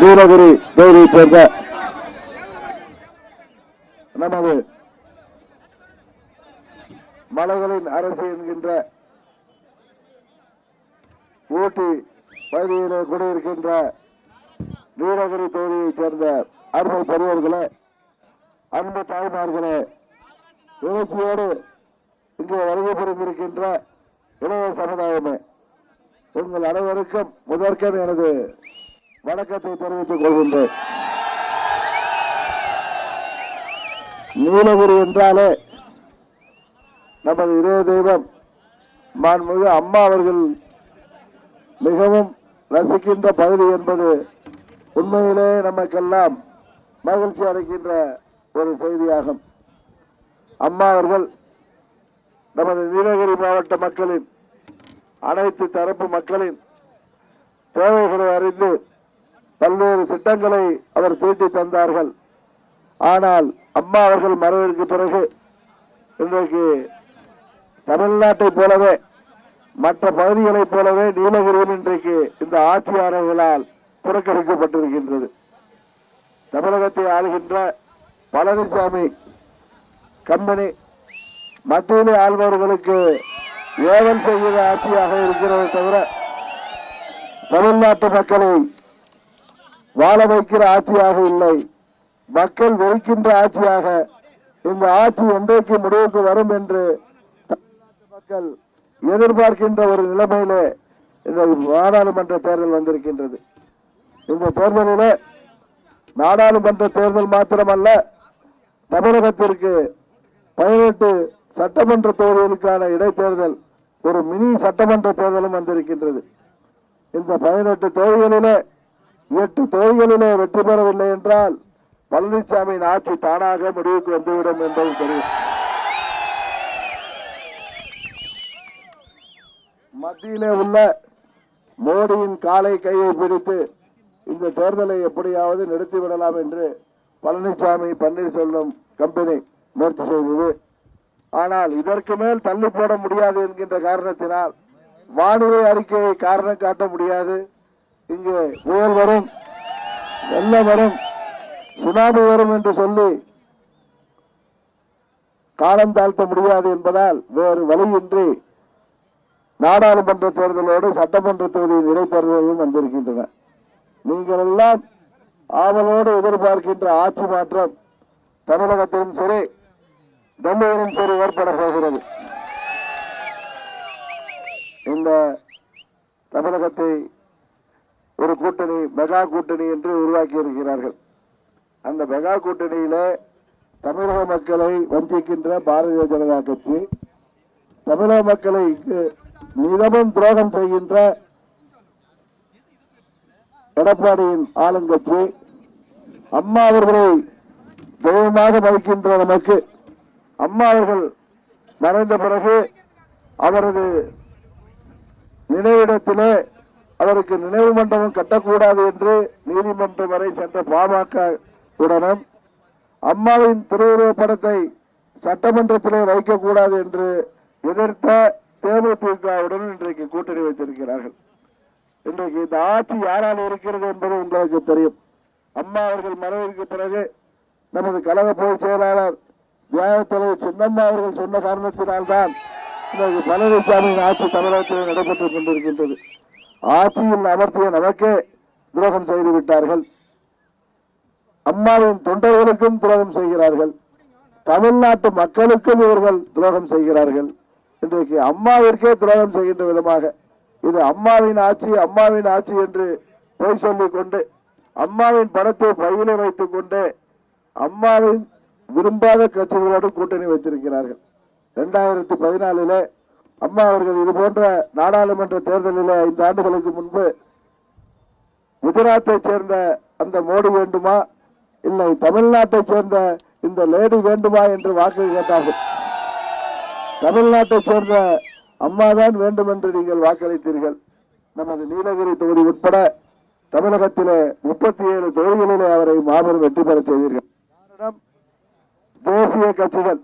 நீலகிரி தொகுதியைச் சேர்ந்த நமது மலைகளின் அரசு என்கின்ற ஊட்டி பகுதியிலே குடியிருக்கின்ற நீலகிரி தொகுதியைச் சேர்ந்த அருமை பெரியவர்களே அன்பு தாய்மார்களே எழுச்சியோடு இங்கே வருகை புரிந்திருக்கின்ற இளைய சமுதாயமே உங்கள் அனைவருக்கும் முதற்கன் எனது வணக்கத்தை தெரிவித்துக் கொள்கின்றேன். நீலகிரி என்றாலே நமது இதய தெய்வம் மாண்புமிகு அம்மா அவர்கள் மிகவும் ரசிக்கின்ற பகுதி என்பது உண்மையிலே நமக்கெல்லாம் மகிழ்ச்சி அளிக்கின்ற ஒரு செய்தியாகும். அம்மா அவர்கள் நமது நீலகிரி மாவட்ட மக்களின் அனைத்து தரப்பு மக்களின் தேவைகளை அறிந்து பல்வேறு திட்டங்களை அவர் தீட்டி தந்தார்கள். ஆனால் அம்மா அவர்கள் மறைவிற்கு பிறகு இன்றைக்கு தமிழ்நாட்டைப் போலவே மற்ற பகுதிகளைப் போலவே நீலகிரியும் இன்றைக்கு இந்த ஆட்சியாளர்களால் புறக்கணிக்கப்பட்டிருக்கின்றது. தமிழகத்தை ஆளுகின்ற பழனிசாமி கம்பெனி மத்தியிலே ஆள்பவர்களுக்கு ஏவல் செய்கிற ஆட்சியாக இருக்கிறது தவிர தமிழ்நாட்டு மக்களை வாழ வைக்கிற ஆட்சியாக இல்லை. மக்கள் வெறுக்கின்ற ஆட்சியாக இந்த ஆட்சி என்றைக்கு முடிவுக்கு வரும் என்று தமிழ்நாட்டு மக்கள் எதிர்பார்க்கின்ற ஒரு நிலைமையிலே இந்த நாடாளுமன்ற தேர்தல் வந்திருக்கின்றது. இந்த தேர்தலில் நாடாளுமன்ற தேர்தல் மாத்திரமல்ல தமிழகத்திற்கு பதினெட்டு சட்டமன்ற தொகுதிகளுக்கான இடைத்தேர்தல் ஒரு மினி சட்டமன்ற தேர்தலும் வந்திருக்கின்றது. இந்த பதினெட்டு தொகுதிகளிலே எட்டு தொகுதிகளிலே வெற்றி பெறவில்லை என்றால் பழனிசாமியின் ஆட்சி தானாக முடிவுக்கு வந்துவிடும் என்பது தெரியும் மத்தியிலே உள்ள மோடியின் காலை கையை பிடித்து இந்த தேர்தலை எப்படியாவது நிறுத்திவிடலாம் என்று பழனிசாமி பன்னீர்செல்வம் கம்பெனி முயற்சி செய்தது. ஆனால் இதற்கு மேல் தள்ளி போட முடியாது என்கின்ற காரணத்தினால் வானிலை அறிக்கையை காரணம் காட்ட முடியாது. இங்கு புயல் வரும் வெள்ளம் வரும் சுனாமி வரும் என்று சொல்லி காலம் தாழ்த்த முடியாது என்பதால் வேறு வழியின்றி நாடாளுமன்ற தேர்தலோடு சட்டமன்ற தொகுதியின் இடைத்தேர்தலும் வந்திருக்கின்றன. நீங்கள் எல்லாம் ஆவலோடு எதிர்பார்க்கின்ற ஆட்சி மாற்றம் தமிழகத்திலும் சரி டெல்லியிலும் சரி ஏற்பட போகிறது. இந்த தமிழகத்தை ஒரு கூட்டணி மெகா கூட்டணி என்று உருவாக்கி இருக்கிறார்கள் அந்த மெகா கூட்டணியில தமிழக மக்களை வஞ்சிக்கின்ற பாரதிய ஜனதா கட்சி தமிழக மக்களை மிகவும் துரோகம் செய்கின்ற எடப்பாடியின் ஆளுங்கட்சி அம்மா அவர்களை தெய்வமாக மதிக்கின்ற நமக்கு அம்மா அவர்கள் மறைந்த பிறகு அவரது நினைவிடத்திலே அவருக்கு நினைவு மண்டபம் கட்டக்கூடாது என்று நீதிமன்றம் வரை சென்ற பாமக உடனும் அம்மாவின் திருவுருவ படத்தை சட்டமன்றத்திலே வைக்கக்கூடாது என்று எதிர்த்த தேமுதிகவுடன் இன்றைக்கு கூட்டணி வைத்திருக்கிறார்கள். இன்றைக்கு இந்த ஆட்சி யாரால் இருக்கிறது என்பது உங்களுக்கு தெரியும். அம்மா அவர்கள் மறைவிற்கு பிறகு நமது கழக பொதுச் செயலாளர் தியாக தலைவர் சின்னம்மா அவர்கள் சொன்ன காரணத்தினால்தான் இன்றைக்கு பழனிசாமியின் ஆட்சி தமிழகத்தில் நடைபெற்றுக் கொண்டிருக்கின்றது. ஆட்சியில் அமர்த்திய நமக்கே துரோகம் செய்து விட்டார்கள். அம்மாவின் தொண்டர்களுக்கும் துரோகம் செய்கிறார்கள். தமிழ்நாட்டு மக்களுக்கும் இவர்கள் துரோகம் செய்கிறார்கள். இன்றைக்கு அம்மாவிற்கே துரோகம் செய்கின்ற விதமாக இது அம்மாவின் ஆட்சி அம்மாவின் ஆட்சி என்று பொய் சொல்லிக் கொண்டு அம்மாவின் படத்தை பையிலே வைத்துக் கொண்டு அம்மாவின் விரும்பாத கட்சிகளோடு கூட்டணி வைத்திருக்கிறார்கள். இரண்டாயிரத்தி பதினாலிலே அம்மா அவர்கள் இது போன்ற நாடாளுமன்ற தேர்தலில் ஐந்து ஆண்டுகளுக்கு முன்பு குஜராத்தை சேர்ந்த அந்த மோடி வேண்டுமா? இல்லை தமிழ்நாட்டை சேர்ந்த இந்த லேடி வேண்டுமா என்று வாக்கு கேட்டார்கள். தமிழ்நாட்டை சேர்ந்த அம்மாதான் வேண்டும் என்று நீங்கள் வாக்களித்தீர்கள். நமது நீலகிரி தொகுதி உட்பட தமிழகத்திலே முப்பத்தி ஏழு தொகுதிகளிலே அவரை மாபெரும் வெற்றி பெற செய்தீர்கள். தேசிய கட்சிகள்.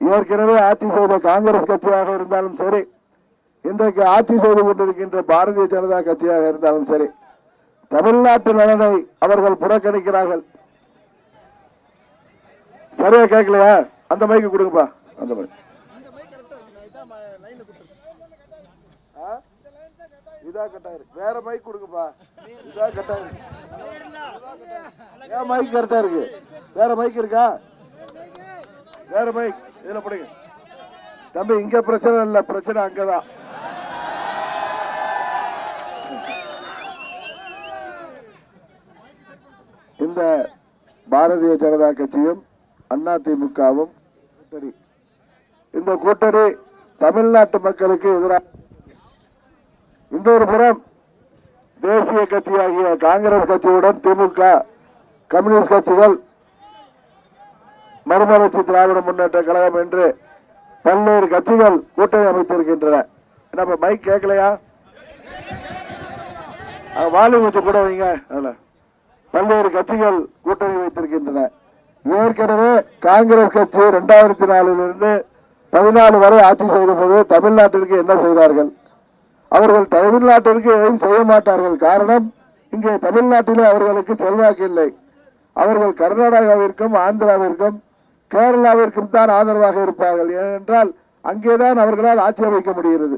ஏற்கனவே ஆட்சி செய்த காங்கிரஸ் கட்சியாக இருந்தாலும் சரி இன்றைக்கு ஆட்சி செய்து கொண்டிருக்கின்ற பாரதிய ஜனதா கட்சியாக இருந்தாலும் சரி தமிழ்நாட்டு நலனை அவர்கள் புறக்கணிக்கிறார்கள். சரியா கேட்கலையா? அந்த மைக்கு கொடுங்கப்பா. அந்த மைக் ஆ? இதா கரெக்டா இருக்கு வேற மைக் கொடுங்கப்பா. இதா கரெக்டா ஏன் மைக் கரெக்டா இருக்கு? வேற மைக் இருக்கா? வேற மைக் இதுல பிடிங்க. தம்பி இங்க பிரச்சனை இல்ல பிரச்சனை அங்கதான் இந்த பாரதிய ஜனதா கட்சியும் அதிமுகவும் கூட்டணி இந்த கூட்டணி தமிழ்நாட்டு மக்களுக்கு எதிராக இன்னொரு புறம் தேசிய கட்சியாகிய காங்கிரஸ் கட்சியுடன் திமுக கம்யூனிஸ்ட் கட்சிகள் மறுமலர்ச்சி திராவிட முன்னேற்ற கழகம் என்று பல்வேறு கட்சிகள் கூட்டணி அமைத்திருக்கின்றன. நம்ம மைக் கேட்கலையா? வாலி வச்சு கூட வைங்க. பல்வேறு கட்சிகள் கூட்டணி வைத்திருக்கின்றன. ஏற்கனவே காங்கிரஸ் கட்சி இரண்டாயிரத்தி நாலிலிருந்து பதினாலு வரை ஆட்சி செய்த போது தமிழ்நாட்டிற்கு என்ன செய்தார்கள்? அவர்கள் தமிழ்நாட்டிற்கு எதையும் செய்ய மாட்டார்கள். காரணம் இங்கே தமிழ்நாட்டிலே அவர்களுக்கு செல்வாக்கு இல்லை. அவர்கள் கர்நாடகாவிற்கும் ஆந்திராவிற்கும் கேரளாவிற்கும் தான் ஆதரவாக இருப்பார்கள். ஏனென்றால் அங்கேதான் அவர்களால் ஆட்சி அமைக்க முடிகிறது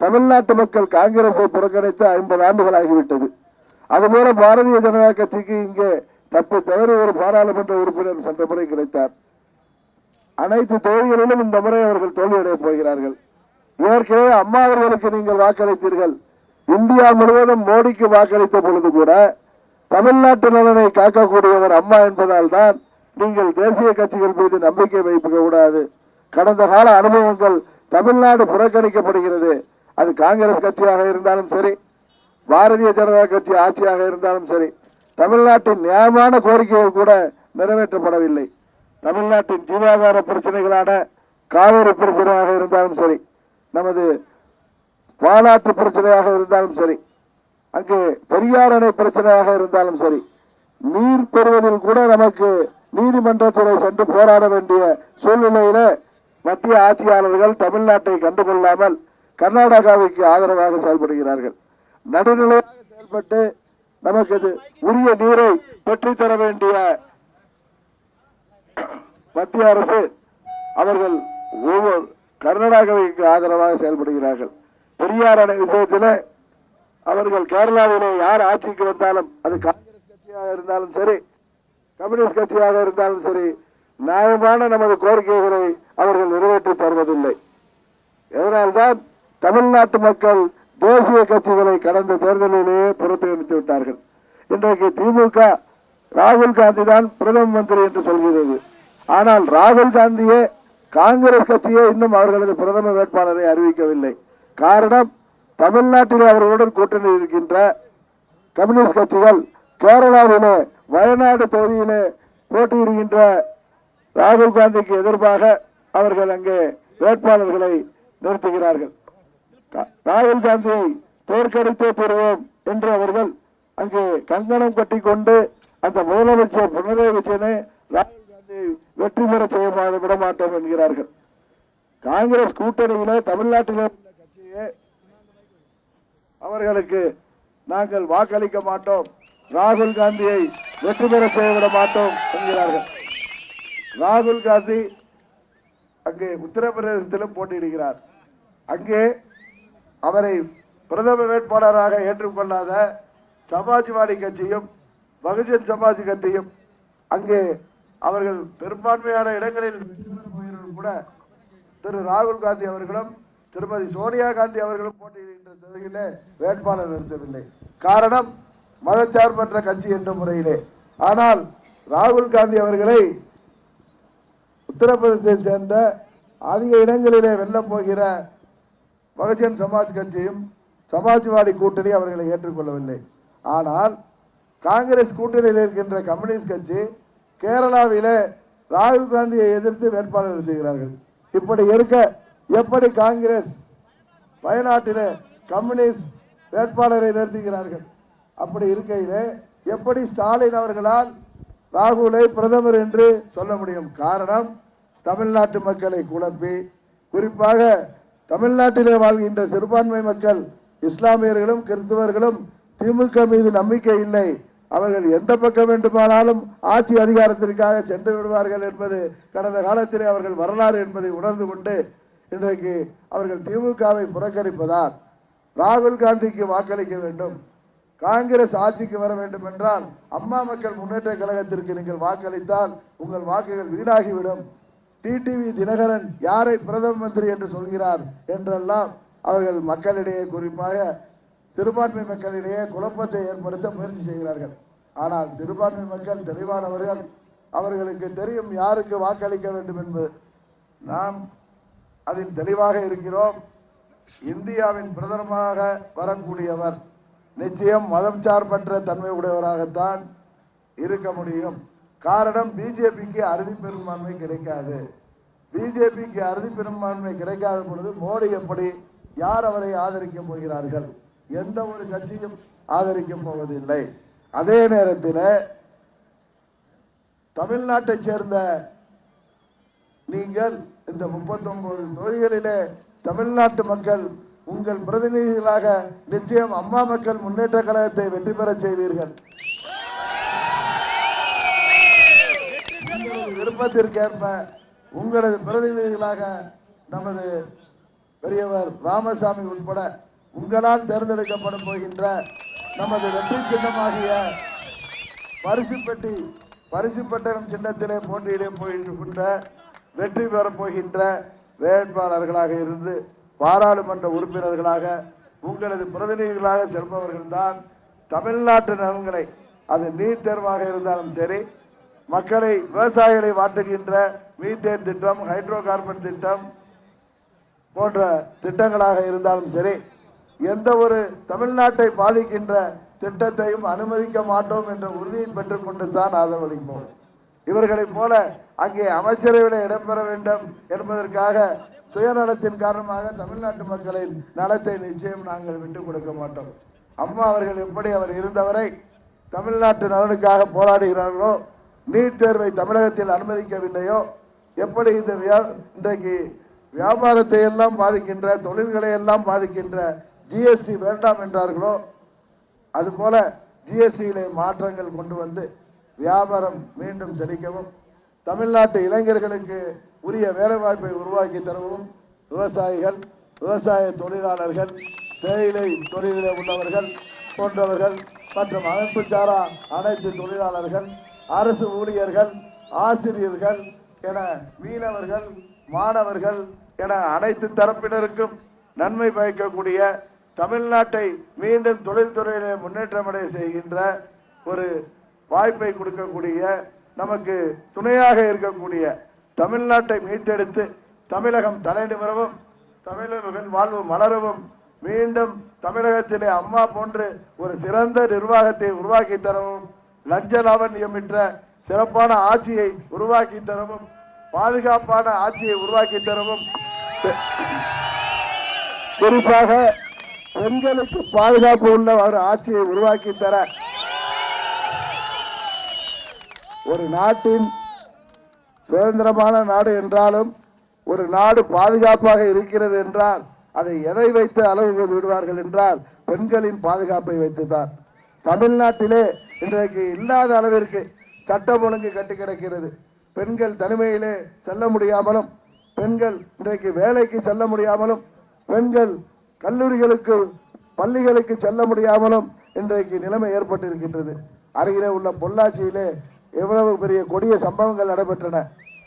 தமிழ்நாட்டு மக்கள் காங்கிரஸை புறக்கணித்து ஐம்பது ஆண்டுகள் ஆகிவிட்டது அதுபோல பாரதிய ஜனதா கட்சிக்கு இங்கே தப்பு தவறி ஒரு பாராளுமன்ற உறுப்பினர் சென்ற முறை கிடைத்தார். அனைத்து தொகுதிகளிலும் இந்த முறை அவர்கள் தோல்வியடைய போகிறார்கள். ஏற்கனவே அம்மா அவர்களுக்கு நீங்கள் வாக்களித்தீர்கள். இந்தியா முழுவதும் மோடிக்கு வாக்களித்த பொழுது கூட தமிழ்நாட்டு நலனை காக்கக்கூடியவர் அம்மா என்பதால் தான் நீங்கள் தேசிய கட்சிகள் மீது நம்பிக்கை வைக்க கூடாது. கடந்த கால அனுபவங்கள் தமிழ்நாடு புறக்கணிக்கப்படுகிறது. அது காங்கிரஸ் கட்சியாக இருந்தாலும் சரி பாரதிய ஜனதா கட்சி ஆட்சியாக இருந்தாலும் சரி தமிழ்நாட்டின் நியாயமான கோரிக்கைகள் கூட நிறைவேற்றப்படவில்லை. தமிழ்நாட்டின் ஜீவாதார பிரச்சனைகளான காவிரி பிரச்சனையாக இருந்தாலும் சரி நமது பாலாற்று பிரச்சனையாக இருந்தாலும் சரி அங்கே பெரியார் அணை பிரச்சனையாக இருந்தாலும் சரி நீர் பெறுவதில் கூட நமக்கு நீதிமன்றத்துறை சென்று போராட வேண்டிய சூழ்நிலையில மத்திய ஆட்சியாளர்கள் தமிழ்நாட்டை கண்டுகொள்ளாமல் கர்நாடகாவுக்கு ஆதரவாக செயல்படுகிறார்கள். நடுநிலையாக செயல்பட்டு நமக்கு இது உரிய நீரை பெற்றுத்தர வேண்டிய மத்திய அரசு அவர்கள் ஒவ்வொரு கர்நாடகாவிற்கு ஆதரவாக செயல்படுகிறார்கள். பெரியார் அணை விஷயத்தில் அவர்கள் கேரளாவிலே யார் ஆட்சிக்கு வந்தாலும் அது காங்கிரஸ் கட்சியாக இருந்தாலும் சரி கம்யூனிஸ்ட் கட்சியாக இருந்தாலும் சரி நியாயமான நமது கோரிக்கைகளை அவர்கள் நிறைவேற்றி தருவதில்லை. இதனால்தான் தமிழ்நாட்டு மக்கள் தேசிய கட்சிகளை கடந்த தேர்தலிலேயே புறக்கணித்து விட்டார்கள். இன்றைக்கு திமுக ராகுல் காந்தி தான் பிரதம மந்திரி என்று சொல்கிறது. ஆனால் ராகுல் காந்தியே காங்கிரஸ் கட்சியே இன்னும் அவர்களது பிரதம வேட்பாளரை அறிவிக்கவில்லை. காரணம் தமிழ்நாட்டில் அவர்களுடன் கூட்டணி இருக்கின்ற கம்யூனிஸ்ட் கட்சிகள் கேரளாவிலே வயநாடு தொகுதியிலே போட்டியிடுகின்ற ராகுல் காந்திக்கு எதிர்ப்பாக அவர்கள் அங்கே வேட்பாளர்களை நிறுத்துகிறார்கள். ராகுல் காந்தியை தோற்கடித்தே பெறுவோம் என்று அவர்கள் அங்கே கங்கணம் கட்டிக்கொண்டு அந்த முதலமைச்சர் பினராயி விஜயனை ராகுல் காந்தியை வெற்றி பெற செய்ய விடமாட்டோம் என்கிறார்கள். காங்கிரஸ் கூட்டணியிலே தமிழ்நாட்டிலே உள்ள கட்சியே அவர்களுக்கு நாங்கள் வாக்களிக்க மாட்டோம். ராகுல் காந்தியை வெற்றி பெற செய்துவிட மாட்டோம் என்கிறார்கள். ராகுல் காந்தி அங்கே உத்தரப்பிரதேசத்திலும் போட்டியிடுகிறார். அங்கே அவரை பிரதம வேட்பாளராக ஏற்றுக்கொள்ளாத சமாஜ்வாடி கட்சியும் பகுஜன் சமாஜ் கட்சியும் அங்கே அவர்கள் பெரும்பான்மையான இடங்களில் கூட திரு ராகுல் காந்தி அவர்களும் திருமதி சோனியா காந்தி அவர்களும் போட்டியிடுகின்ற தொகுதியிலே வேட்பாளர் நிறுத்தவில்லை. காரணம் மதச்சார்பற்ற கட்சி என்ற முறையிலே. ஆனால் ராகுல் காந்தி அவர்களை உத்தரப்பிரதேசத்தை சேர்ந்த அதிக இடங்களிலே வெல்ல போகிற பகுஜன் சமாஜ் கட்சியும் சமாஜ்வாடி கூட்டணி அவர்களை ஏற்றுக்கொள்ளவில்லை. ஆனால் காங்கிரஸ் கூட்டணியில் இருக்கின்ற கம்யூனிஸ்ட் கட்சி கேரளாவிலே ராகுல் காந்தியை எதிர்த்து வேட்பாளர் எழுதுகிறார்கள். இப்படி இருக்க எப்படி காங்கிரஸ் வயநாட்டிலே கம்யூனிஸ்ட் வேட்பாளரை நிறுத்துகிறார்கள்? அப்படி இருக்கையிலே எப்படி ஸ்டாலின் அவர்களால் ராகுலை பிரதமர் என்று சொல்ல முடியும்? காரணம் தமிழ்நாட்டு மக்களை குழப்பி குறிப்பாக தமிழ்நாட்டிலே வாழ்கின்ற சிறுபான்மை மக்கள் இஸ்லாமியர்களும் கிறிஸ்துவர்களும் திமுக மீது நம்பிக்கை இல்லை. அவர்கள் எந்த பக்கம் வேண்டுமானாலும் ஆட்சி அதிகாரத்திற்காக சென்று விடுவார்கள் என்பது கடந்த காலத்திலே அவர்கள் வரலாறு என்பதை உணர்ந்து கொண்டு இன்றைக்கு அவர்கள் திமுகவை புறக்கணிப்பதால் ராகுல் காந்திக்கு வாக்களிக்க வேண்டும். காங்கிரஸ் ஆட்சிக்கு வர வேண்டும் என்றால் அம்மா மக்கள் முன்னேற்ற கழகத்திற்கு நீங்கள் வாக்களித்தால் உங்கள் வாக்குகள் வீணாகிவிடும். டிடிவி தினகரன் யாரை பிரதம மந்திரி என்று சொல்கிறார் என்றெல்லாம் அவர்கள் மக்களிடையே குறிப்பாக சிறுபான்மை மக்களிடையே குழப்பத்தை ஏற்படுத்த முயற்சி செய்கிறார்கள். ஆனால் சிறுபான்மை மக்கள் தெளிவானவர்கள் அவர்களுக்கு தெரியும் யாருக்கு வாக்களிக்க வேண்டும் என்பது. நாம் அதில் தெளிவாக இருக்கிறோம். இந்தியாவின் பிரதமராக வரக்கூடியவர் நிச்சயம் மதம் சார்பற்ற தன்மை உடையவராகத்தான் இருக்க முடியும். காரணம் பிஜேபிக்கு அறுதி பெரும்பான்மை கிடைக்காது. பிஜேபிக்கு அறுதி பெரும்பான்மை கிடைக்காத பொழுது மோடி எப்படி யார் அவரை ஆதரிக்க போகிறார்கள்? எந்த ஒரு கட்சியும் ஆதரிக்க போவதில்லை. அதே நேரத்தில் தமிழ்நாட்டைச் சேர்ந்த நீங்கள் இந்த முப்பத்தொன்பது தொழில்களிலே தமிழ்நாட்டு மக்கள் உங்கள் பிரதிநிதிகளாக நிச்சயம் அம்மா மக்கள் முன்னேற்ற கழகத்தை வெற்றி பெறச் செய்வீர்கள். விருப்பத்திற்கேற்ப உங்களது பிரதிநிதிகளாக நமது பெரியவர் ராமசாமி உட்பட உங்களால் தேர்ந்தெடுக்கப்பட போகின்ற நமது வெற்றி சின்னமாகிய பரிசு பெட்டி பரிசு பட்டணம் சின்னத்திலே போட்டியிட போகின்ற வெற்றி பெறப் போகின்ற வேட்பாளர்களாக இருந்து பாராளுமன்ற உறுப்பினர்களாக உங்களது பிரதிநிதிகளாக செல்பவர்கள்தான் தமிழ்நாட்டு நலன்களை அது நீட் தேர்வாக இருந்தாலும் சரி மக்களை விவசாயிகளை வாட்டுகின்ற மீத்தேன் திட்டம் ஹைட்ரோ கார்பன் திட்டம் போன்ற திட்டங்களாக இருந்தாலும் சரி எந்த ஒரு தமிழ்நாட்டை பாதிக்கின்ற திட்டத்தையும் அனுமதிக்க மாட்டோம் என்ற உறுதியை பெற்றுக்கொண்டு தான் ஆதரவளிப்போம். இவர்களைப் போல அங்கே அமைச்சரவையில் இடம்பெற வேண்டும் என்பதற்காக சுயநலத்தின் காரணமாக தமிழ்நாட்டு மக்களின் நலத்தை நிச்சயம் நாங்கள் விட்டுக் கொடுக்க மாட்டோம். அம்மா அவர்கள் எப்படி அவர் இருந்தவரை தமிழ்நாட்டு நலனுக்காக போராடுகிறார்களோ நீட் தேர்வை தமிழகத்தில் அனுமதிக்கவில்லையோ எப்படி இந்த வியா- இன்றைக்கு வியாபாரத்தை எல்லாம் பாதிக்கின்ற தொழில்களை எல்லாம் பாதிக்கின்ற ஜிஎஸ்டி வேண்டாம் என்றார்களோ அதுபோல ஜிஎஸ்டியிலே மாற்றங்கள் கொண்டு வந்து வியாபாரம் மீண்டும் செழிக்கவும் தமிழ்நாட்டு இளைஞர்களுக்கு உரிய வேலைவாய்ப்பை உருவாக்கி தரவும் விவசாயிகள் விவசாய தொழிலாளர்கள் தேயிலை தொழிலில் உள்ளவர்கள் போன்றவர்கள் மற்றும் அமைப்பு சாரா அனைத்து தொழிலாளர்கள் அரசு ஊழியர்கள் ஆசிரியர்கள் என மீனவர்கள் மாணவர்கள் என அனைத்து தரப்பினருக்கும் நன்மை பயக்கக்கூடிய தமிழ்நாட்டை மீண்டும் தொழில்துறையிலே முன்னேற்றமடைய செய்கின்ற ஒரு வாய்ப்பை கொடுக்கக்கூடிய நமக்கு துணையாக இருக்கக்கூடிய தமிழ்நாட்டை மீட்டெடுத்து தமிழகம் தலைநிமிரவும் தமிழர்கள் வாழ்வு மலரவும் மீண்டும் தமிழகத்திலே அம்மா போன்று ஒரு சிறந்த நிர்வாகத்தை உருவாக்கி தரவும் லஞ்ச என்ற சிறப்பான ஆட்சியை உருவாக்கி தரவும் பாதுகாப்பான ஆட்சியை உருவாக்கி தரவும். குறிப்பாக பெண்களுக்கு பாதுகாப்பு உள்ள ஒரு ஆட்சியை உருவாக்கி தர ஒரு நாட்டின் சுதந்திரமான நாடு என்றாலும் ஒரு நாடு பாதுகாப்பாக இருக்கிறது என்றால் அதை எதை வைத்து அளவு விடுவார்கள் என்றால் பெண்களின் பாதுகாப்பை வைத்துதான் தமிழ்நாட்டிலே இன்றைக்கு இல்லாத அளவிற்கு சட்டம் ஒழுங்கு கட்டி கிடக்கிறது. பெண்கள் தனிமையிலே செல்ல முடியாமலும் பெண்கள் இன்றைக்கு வேலைக்கு செல்ல முடியாமலும் பெண்கள் கல்லூரிகளுக்கு பள்ளிகளுக்கு செல்ல முடியாமலும் இன்றைக்கு நிலைமை ஏற்பட்டிருக்கின்றது. அருகிலே உள்ள பொள்ளாச்சியிலே எவ்வளவு பெரிய கொடிய சம்பவங்கள் நடைபெற்றன.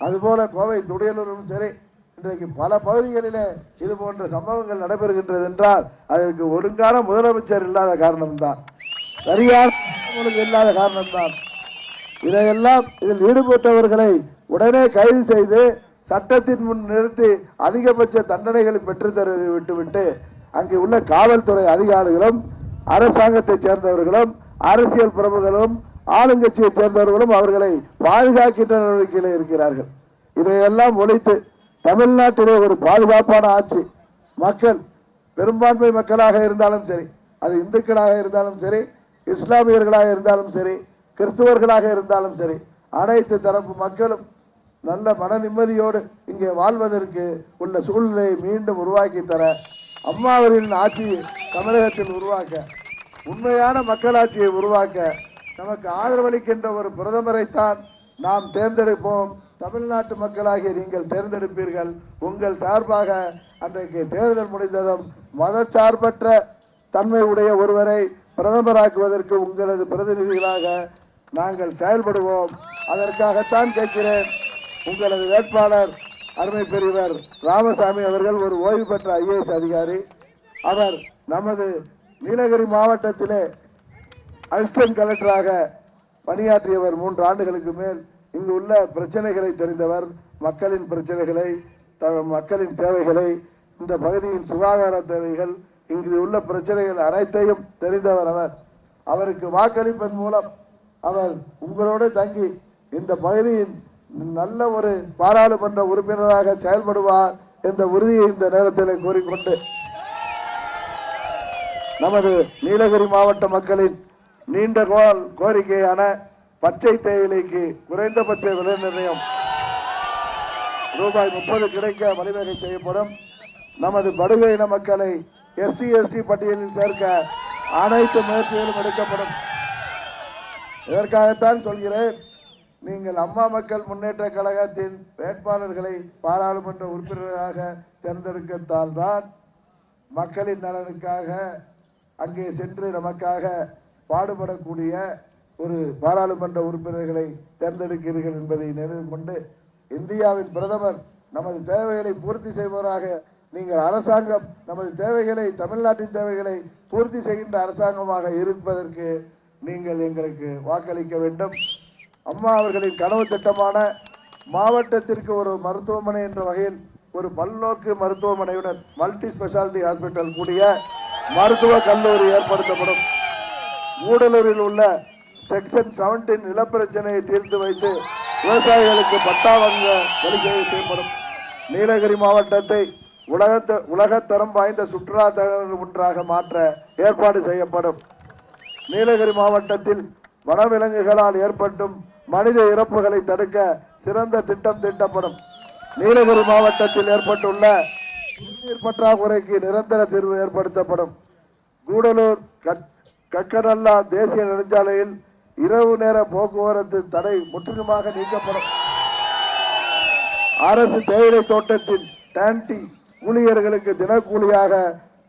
அதுபோல கோவை துடியலூரும் சரி இன்றைக்கு பல பகுதிகளிலே இது போன்ற சம்பவங்கள் நடைபெறுகின்றது என்றால் அதற்கு ஒழுங்கான முதலமைச்சர் இல்லாத காரணம்தான். சரியான இல்லாத காரணம்தான். இதையெல்லாம் இதில் ஈடுபட்டவர்களை உடனே கைது செய்து சட்டத்தின் முன் நிறுத்தி அதிகபட்ச தண்டனைகளை பெற்றுத்தருவதை விட்டுவிட்டு அங்கே உள்ள காவல்துறை அதிகாரிகளும் அரசாங்கத்தைச் சேர்ந்தவர்களும் அரசியல் பிரமுகர்களும் ஆளுங்கட்சியை சேர்ந்தவர்களும் அவர்களை பாதுகாக்கின்ற நடவடிக்கையில் இருக்கிறார்கள். இதையெல்லாம் ஒழித்து தமிழ்நாட்டிலே ஒரு பாதுகாப்பான ஆட்சி. மக்கள் பெரும்பான்மை மக்களாக இருந்தாலும் சரி அது இந்துக்களாக இருந்தாலும் சரி இஸ்லாமியர்களாக இருந்தாலும் சரி கிறிஸ்துவர்களாக இருந்தாலும் சரி அனைத்து தரப்பு மக்களும் நல்ல மன நிம்மதியோடு இங்கே வாழ்வதற்கு உள்ள சூழ்நிலையை மீண்டும் உருவாக்கி தர அம்மாவரின் ஆட்சி தமிழகத்தில் உருவாக்க உண்மையான மக்களாட்சியை உருவாக்க நமக்கு ஆதரவளிக்கின்ற ஒரு பிரதமரைத்தான் நாம் தேர்ந்தெடுப்போம். தமிழ்நாட்டு மக்களாகிய நீங்கள் தேர்ந்தெடுப்பீர்கள். உங்கள் சார்பாக அன்றைக்கு தேர்தல் முடிந்ததும் மதச்சார்பற்ற தன்மை உடைய ஒருவரை பிரதமராக்குவதற்கு உங்களது பிரதிநிதிகளாக நாங்கள் செயல்படுவோம். அதற்காகத்தான் கேட்கிறேன். உங்களது வேட்பாளர் அருமை பெரியவர் ராமசாமி அவர்கள் ஒரு ஓய்வு பெற்ற ஐஏஎஸ் அதிகாரி. அவர் நமது நீலகிரி மாவட்டத்திலே அசிஸ்டன்ட் கலெக்டராக பணியாற்றியவர் மூன்று ஆண்டுகளுக்கு மேல் இங்கு உள்ள பிரச்சனைகளை தெரிந்தவர் மக்களின் பிரச்சனைகளை த- மக்களின் தேவைகளை இந்த பகுதியின் சுகாதார தேவைகள் இங்கு உள்ள பிரச்சனைகள் அனைத்தையும் தெரிந்தவர் அவர். அவருக்கு வாக்களிப்பதன் மூலம் அவர் உங்களோடு தங்கி இந்த பகுதியின் நல்ல ஒரு பாராளுமன்ற உறுப்பினராக செயல்படுவார் என்ற உறுதியை இந்த நேரத்தில் கூறிக்கொண்டு நமது நீலகிரி மாவட்ட மக்களின் நீண்ட கோல் கோரிக்கையான பச்சை தேயிலைக்கு குறைந்தபட்ச விலை நிர்ணயம். ரூபாய் முப்பது கிடைக்க வழிவகை செய்யப்படும். நமது படுகை இன மக்களை எஸ்சி எஸ்டி பட்டியலில் சேர்க்க அனைத்து முயற்சிகளும் எடுக்கப்படும். இதற்காகத்தான் சொல்கிறேன் நீங்கள் அம்மா மக்கள் முன்னேற்ற கழகத்தின் வேட்பாளர்களை பாராளுமன்ற உறுப்பினராக தேர்ந்தெடுக்கத்தால் தான் மக்களின் நலனுக்காக அங்கே சென்று நமக்காக பாடுபடக்கூடிய ஒரு பாராளுமன்ற உறுப்பினர்களை தேர்ந்தெடுக்கிறீர்கள் என்பதை நினைவு கொண்டு இந்தியாவின் பிரதமர் நமது தேவைகளை பூர்த்தி செய்பவராக நீங்கள் அரசாங்கம் நமது தேவைகளை தமிழ்நாட்டின் தேவைகளை பூர்த்தி செய்கின்ற அரசாங்கமாக இருப்பதற்கு நீங்கள் எங்களுக்கு வாக்களிக்க வேண்டும். அம்மா அவர்களின் கனவு திட்டமான மாவட்டத்திற்கு ஒரு மருத்துவமனை என்ற வகையில் ஒரு பல்நோக்கு மருத்துவமனையுடன் மல்டி ஸ்பெஷாலிட்டி ஹாஸ்பிட்டல் கூடிய மருத்துவ கல்லூரி ஏற்படுத்தப்படும். கூடலூரில் உள்ள செக்ஷன் 17 நிலப்பிரச்சனையை தீர்த்து வைத்து விவசாயிகளுக்கு பட்டா வழங்க வழிவகை செய்யப்படும். நீலகிரி மாவட்டத்தை உலகத்த உலகத்தரம் வாய்ந்த சுற்றுலா தலம் ஒன்றாக மாற்ற ஏற்பாடு செய்யப்படும். நீலகிரி மாவட்டத்தில் வனவிலங்குகளால் ஏற்பட்டும் மனித இறப்புகளை தடுக்க சிறந்த திட்டம் தீட்டப்படும். நீலகிரி மாவட்டத்தில் ஏற்பட்டுள்ள குடிநீர் பற்றாக்குறைக்கு நிரந்தர தீர்வு ஏற்படுத்தப்படும். கூடலூர் கட்- கக்கநல்லா தேசிய நெடுஞ்சாலையில் இரவு நேர போக்குவரத்து தடை முற்றிலுமாக நீக்கப்படும். அரசு தேயிலை தோட்டத்தின் டான்டி ஊழியர்களுக்கு தினக்கூலியாக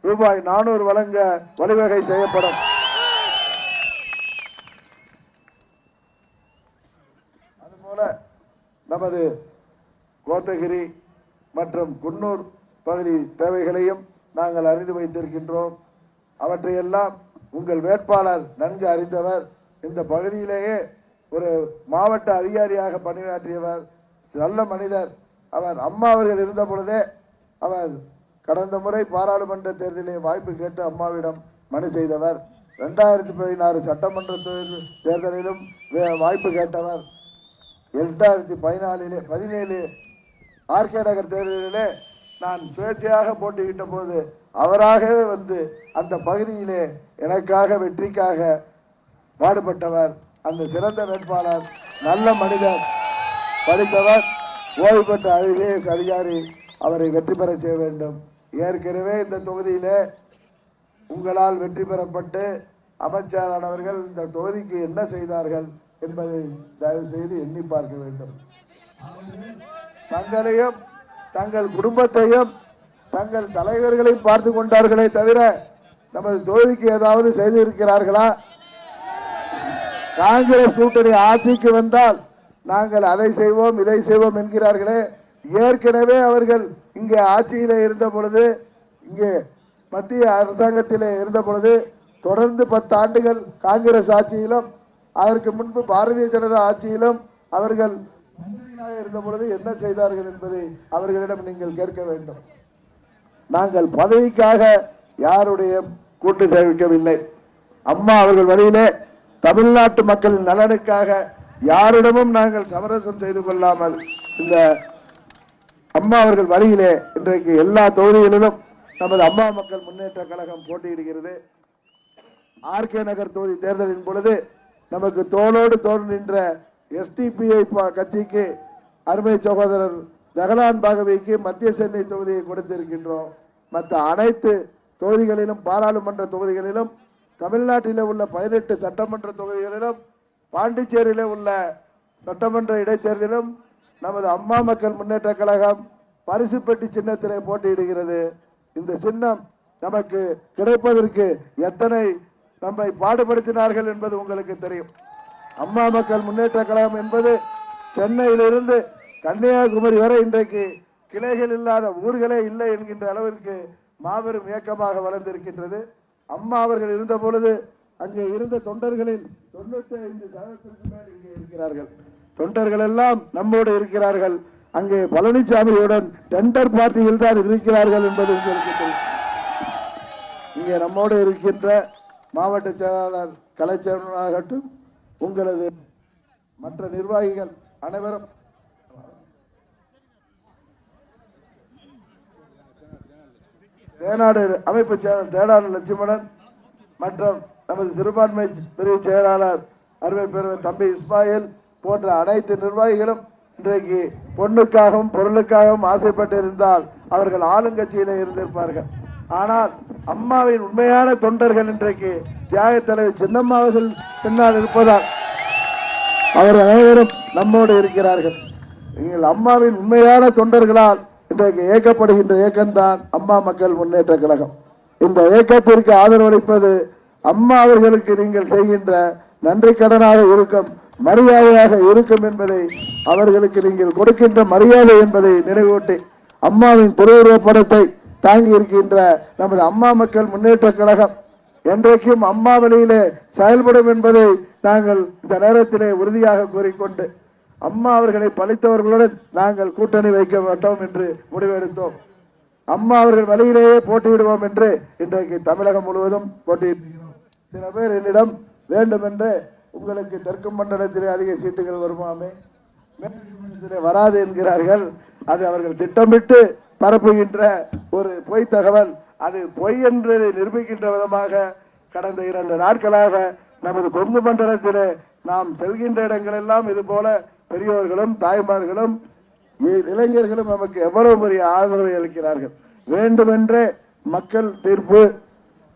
ரூபாய் நானூறு வழங்க வழிவகை செய்யப்படும். அதுபோல நமது கோத்தகிரி மற்றும் குன்னூர் பகுதி தேவைகளையும் நாங்கள் அறிந்து வைத்திருக்கின்றோம். அவற்றையெல்லாம் உங்கள் வேட்பாளர் நன்கு அறிந்தவர். இந்த பகுதியிலேயே ஒரு மாவட்ட அதிகாரியாக பணியாற்றியவர் நல்ல மனிதர். அவர் அம்மா அவர்கள் இருந்த பொழுதே அவர் கடந்த முறை பாராளுமன்ற தேர்தலிலே வாய்ப்பு கேட்டு அம்மாவிடம் மனு செய்தவர். ரெண்டாயிரத்தி பதினாறு சட்டமன்ற தேர்தல் தேர்தலிலும் வே- வாய்ப்பு கேட்டவர். இரண்டாயிரத்தி பதினாலிலே பதினேழு ஆர்கே நகர் தேர்தலிலே நான் சுயேட்சையாக போட்டியிட்ட போது அவராகவே வந்து அந்த பகுதியிலே எனக்காக வெற்றிக்காக பாடுபட்டவர் அந்த சிறந்த வேட்பாளர் நல்ல மனிதர் படித்தவர் ஓய்வு பெற்ற ஐஏஎஸ் அதிகாரி அவரை வெற்றி பெற செய்ய வேண்டும். ஏற்கனவே இந்த தொகுதியிலே உங்களால் வெற்றி பெறப்பட்டு அமைச்சரானவர்கள் இந்த தொகுதிக்கு என்ன செய்தார்கள் என்பதை தயவு செய்து எண்ணி பார்க்க வேண்டும். தங்களையும் தங்கள் குடும்பத்தையும் தங்கள் தலைவர்களை பார்த்து கொண்டார்களே தவிர நமது தொகுதிக்கு ஏதாவது செய்திருக்கிறார்களா? காங்கிரஸ் கூட்டணி ஆட்சிக்கு வந்தால் நாங்கள் அதை செய்வோம் இதை செய்வோம் என்கிறார்களே. ஏற்கனவே அவர்கள் இங்கே ஆட்சியில் இருந்த பொழுது இங்கே மத்திய அரசாங்கத்தில் இருந்த பொழுது தொடர்ந்து பத்து ஆண்டுகள் காங்கிரஸ் ஆட்சியிலும் அதற்கு முன்பு பாரதிய ஜனதா ஆட்சியிலும் அவர்கள் மந்திரியாக இருந்த பொழுது என்ன செய்தார்கள் என்பதை அவர்களிடம் நீங்கள் கேட்க வேண்டும். நாங்கள் பதவிக்காக யாருடைய கூட்டு சேவிக்கவில்லை அம்மா அவர்கள் வழியிலே தமிழ்நாட்டு மக்களின் நலனுக்காக யாரிடமும் நாங்கள் சமரசம் செய்து கொள்ளாமல் இந்த அம்மா அவர்கள் வழியிலே இன்றைக்கு எல்லா தொகுதிகளிலும் நமது அம்மா மக்கள் முன்னேற்ற கழகம் போட்டியிடுகிறது. ஆர்கே நகர் தொகுதி தேர்தலின் பொழுது நமக்கு தோளோடு தோல் நின்ற எஸ்டிபிஐ கட்சிக்கு அருமை சகோதரர் ஜெகலான் பாகவிக்கு மத்திய சென்னை தொகுதியை கொடுத்திருக்கின்றோம். மற்ற அனைத்து தொகுதிகளிலும் பாராளுமன்ற தொகுதிகளிலும் தமிழ்நாட்டில் உள்ள பதினெட்டு சட்டமன்ற தொகுதிகளிலும் பாண்டிச்சேரியில் உள்ள சட்டமன்ற இடைத்தேர்தலிலும் நமது அம்மா மக்கள் முன்னேற்ற கழகம் பரிசுப்பட்டி சின்னத்திலே போட்டியிடுகிறது. இந்த சின்னம் நமக்கு கிடைப்பதற்கு எத்தனை நம்மை பாடுபடுத்தினார்கள் என்பது உங்களுக்கு தெரியும். அம்மா மக்கள் முன்னேற்ற கழகம் என்பது சென்னையிலிருந்து கன்னியாகுமரி வரை இன்றைக்கு கிளைகள் இல்லாத ஊர்களே இல்லை என்கின்ற அளவிற்கு மாபெரும் இயக்கமாக வளர்ந்திருக்கின்றது. அம்மா அவர்கள் இருந்த பொழுது அங்கே இருந்த தொண்டர்களில் தொண்ணூத்தி ஐந்து சதவீதத்திற்கு மேல் இங்கே இருக்கிறார்கள். தொண்டர்கள் எல்லாம் நம்மோடு இருக்கிறார்கள். அங்கே பழனிசாமியுடன் டெண்டர் பார்ட்டியில் தான் இருக்கிறார்கள் என்பது உங்களுக்கு தெரியும். இங்கே நம்மோடு இருக்கின்ற மாவட்ட செயலாளர் கலைச்சேரனாகட்டும் உங்களது மற்ற நிர்வாகிகள் அனைவரும் தேனாடு அமைப்பு செயலர் தேனாடு லட்சுமணன் மற்றும் நமது சிறுபான்மை பிரிவு செயலாளர் அருமை பெருமை தம்பி இஸ்மாயில் போன்ற அனைத்து நிர்வாகிகளும் இன்றைக்கு பொண்ணுக்காகவும் பொருளுக்காகவும் ஆசைப்பட்டு இருந்தால் அவர்கள் ஆளுங்கட்சியிலே இருந்திருப்பார்கள். ஆனால் அம்மாவின் உண்மையான தொண்டர்கள் இன்றைக்கு தியாக தலைவர் சின்னம்மா அவர்கள் பின்னால் இருப்பதால் அவர் அனைவரும் நம்மோடு இருக்கிறார்கள். நீங்கள் அம்மாவின் உண்மையான தொண்டர்களால் இன்றைக்கு இயக்கப்படுகின்ற இயக்கம்தான் அம்மா மக்கள் முன்னேற்ற கழகம். இந்த இயக்கத்திற்கு ஆதரவளிப்பது அம்மா அவர்களுக்கு நீங்கள் செய்கின்ற நன்றி கடனாக இருக்கும் மரியாதையாக இருக்கும் என்பதை அவர்களுக்கு நீங்கள் கொடுக்கின்ற மரியாதை என்பதை நினைவூட்டி அம்மாவின் திருவுருவப்படத்தை தாங்கி இருக்கின்ற நமது அம்மா மக்கள் முன்னேற்ற கழகம் என்றைக்கும் அம்மா வழியிலே செயல்படும் என்பதை நாங்கள் இந்த நேரத்திலே உறுதியாக கூறிக்கொண்டு அம்மா அவர்களை பழித்தவர்களுடன் நாங்கள் கூட்டணி வைக்க மாட்டோம் என்று முடிவெடுத்தோம். அம்மா அவர்கள் வழியிலேயே போட்டியிடுவோம் என்று இன்றைக்கு தமிழகம் முழுவதும் போட்டியிடுகிறோம். சில பேர் என்னிடம் வேண்டுமென்று உங்களுக்கு தெற்கு மண்டலத்திலே அதிக சீட்டுகள் வருமாமே மேற்கு வராது என்கிறார்கள். அது அவர்கள் திட்டமிட்டு பரப்புகின்ற ஒரு பொய் தகவல். அது பொய் என்று நிரூபிக்கின்ற விதமாக கடந்த இரண்டு நாட்களாக நமது கொங்கு மண்டலத்திலே நாம் செல்கின்ற இடங்களெல்லாம் இது போல பெரியோர்களும் தாய்மார்களும் இளைஞர்களும் நமக்கு எவ்வளவு பெரிய ஆதரவை அளிக்கிறார்கள். வேண்டுமென்றே மக்கள் தீர்ப்பு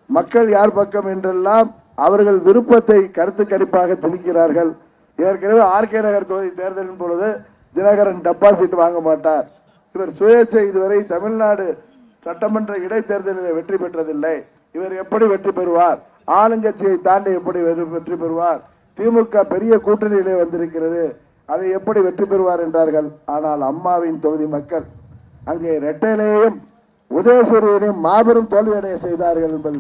மக்கள் யார் பக்கம் என்றெல்லாம் அவர்கள் விருப்பத்தை கருத்து கணிப்பாக திணிக்கிறார்கள். ஏற்கனவே ஆர்கே நகர் தொகுதி தேர்தலின் பொழுது தினகரன் டெபாசிட் வாங்க மாட்டார். இவர் சுயேட்சை இதுவரை தமிழ்நாடு சட்டமன்ற இடைத்தேர்தலில் வெற்றி பெற்றதில்லை. இவர் எப்படி வெற்றி பெறுவார்? ஆளுங்கட்சியை தாண்டி எப்படி வெற்றி- வெற்றி பெறுவார்? திமுக பெரிய கூட்டணியிலே வந்திருக்கிறது. அதை எப்படி வெற்றி பெறுவார் என்றார்கள். ஆனால் அம்மாவின் தொகுதி மக்கள் அங்கே இரட்டையிலேயும் உதயசூரியனையும் மாபெரும் தோல்வியடைய செய்தார்கள் என்பது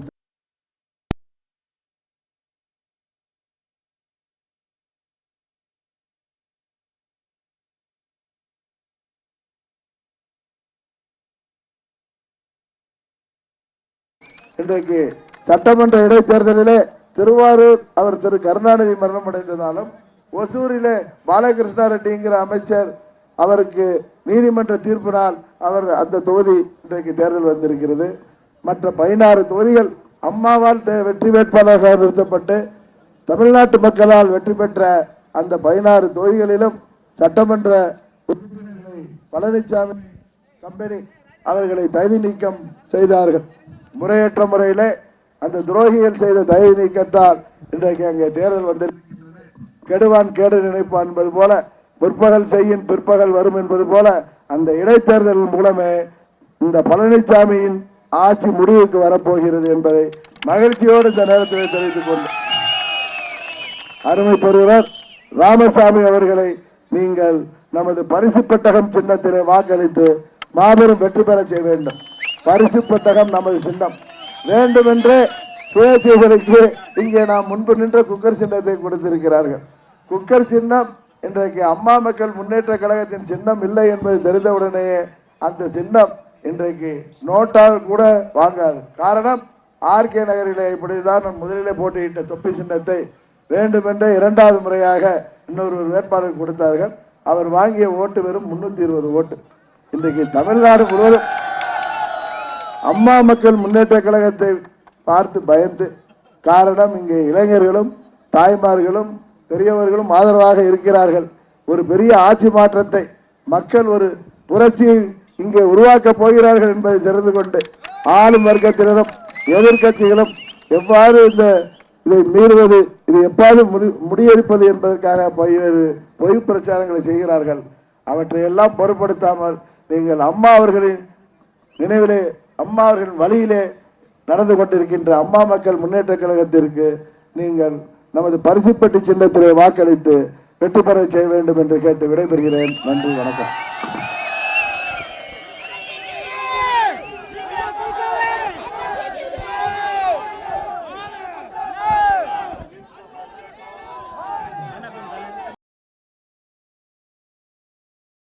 இன்றைக்கு சட்டமன்ற இடைத்தேர்தலிலே திருவாரூர் அவர் திரு கருணாநிதி மரணம் அடைந்ததாலும் ஒசூரிலே பாலகிருஷ்ணா ரெட்டிங்கிற அமைச்சர் அவருக்கு நீதிமன்ற தீர்ப்பினால் அவர் அந்த தொகுதி இன்றைக்கு தேர்தல் வந்திருக்கிறது. மற்ற பதினாறு தொகுதிகள் அம்மாவால் தே- வெற்றி வேட்பாளராக நிறுத்தப்பட்டு தமிழ்நாட்டு மக்களால் வெற்றி பெற்ற அந்த பதினாறு தொகுதிகளிலும் சட்டமன்ற உறுப்பினர்களை பழனிசாமி கம்பெனி அவர்களை தகுதி நீக்கம் செய்தார்கள். முறையற்ற முறையிலே அந்த துரோகிகள் செய்த தகுதி நீக்கத்தால் இன்றைக்கு அங்கே தேர்தல் வந்திருக்கிறது. கெடுவான் கேடு நினைப்பான் என்பது போல பிற்பகல் செய்யும் பிற்பகல் வரும் என்பது போல அந்த இடைத்தேர்தல் மூலமே இந்த பழனிசாமியின் ஆட்சி முடிவுக்கு வரப்போகிறது என்பதை மகிழ்ச்சியோடு இந்த நேரத்தில் தெரிவித்துக் கொண்டு அருமை பெறுவர் ராமசாமி அவர்களை நீங்கள் நமது பரிசு பெட்டகம் சின்னத்திலே வாக்களித்து மாபெரும் வெற்றி பெற செய்ய வேண்டும். பரிசு பெட்டகம் நமது சின்னம். வேண்டுமென்றே சுயேட்சைகளுக்கு இங்கே நாம் முன்பு நின்ற குக்கர் சின்னத்தை கொடுத்திருக்கிறார்கள். குக்கர் சின்னம் இன்றைக்கு அம்மா மக்கள் முன்னேற்ற கழகத்தின் சின்னம் இல்லை என்பது தெரிந்தவுடனேயே அந்த சின்னம் இன்றைக்கு நோட்டால் கூட வாங்காது. காரணம் ஆர்கே நகரிலே இப்படிதான் நான் முதலிலே போட்டியிட்ட தொப்பி சின்னத்தை வேண்டுமென்றே இரண்டாவது முறையாக இன்னொரு வேட்பாளர் கொடுத்தார்கள். அவர் வாங்கிய ஓட்டு வெறும் முன்னூத்தி இருபது ஓட்டு. இன்றைக்கு தமிழ்நாடு முழுவதும் அம்மா மக்கள் முன்னேற்ற கழகத்தை பார்த்து பயந்து காரணம் இங்கே இளைஞர்களும் தாய்மார்களும் பெரியவர்களும் ஆதரவாக இருக்கிறார்கள். ஒரு பெரிய ஆட்சி மாற்றத்தை மக்கள் ஒரு புரட்சியை இங்கே உருவாக்கப் போகிறார்கள் என்பதை தெரிந்து கொண்டு ஆளும் வர்க்கத்தினரும் எதிர்க்கட்சிகளும் எவ்வாறு இந்த இதை மீறுவது இது எப்பாவது முடி- முடியெடுப்பது என்பதற்காக பல்வேறு பொய் பிரச்சாரங்களை செய்கிறார்கள். அவற்றை எல்லாம் பொருட்படுத்தாமல் நீங்கள் அம்மா அவர்களின் நினைவிலே அம்மா அவர்களின் வழியிலே நடந்து கொண்டிருக்கின்ற அம்மா மக்கள் முன்னேற்ற கழகத்திற்கு நீங்கள் நமது பரிசுப்பட்டி சின்னத்திலே வாக்களித்து வெற்றி பெற செய்ய வேண்டும் என்று கேட்டு விடைபெறுகிறேன். நன்றி வணக்கம்.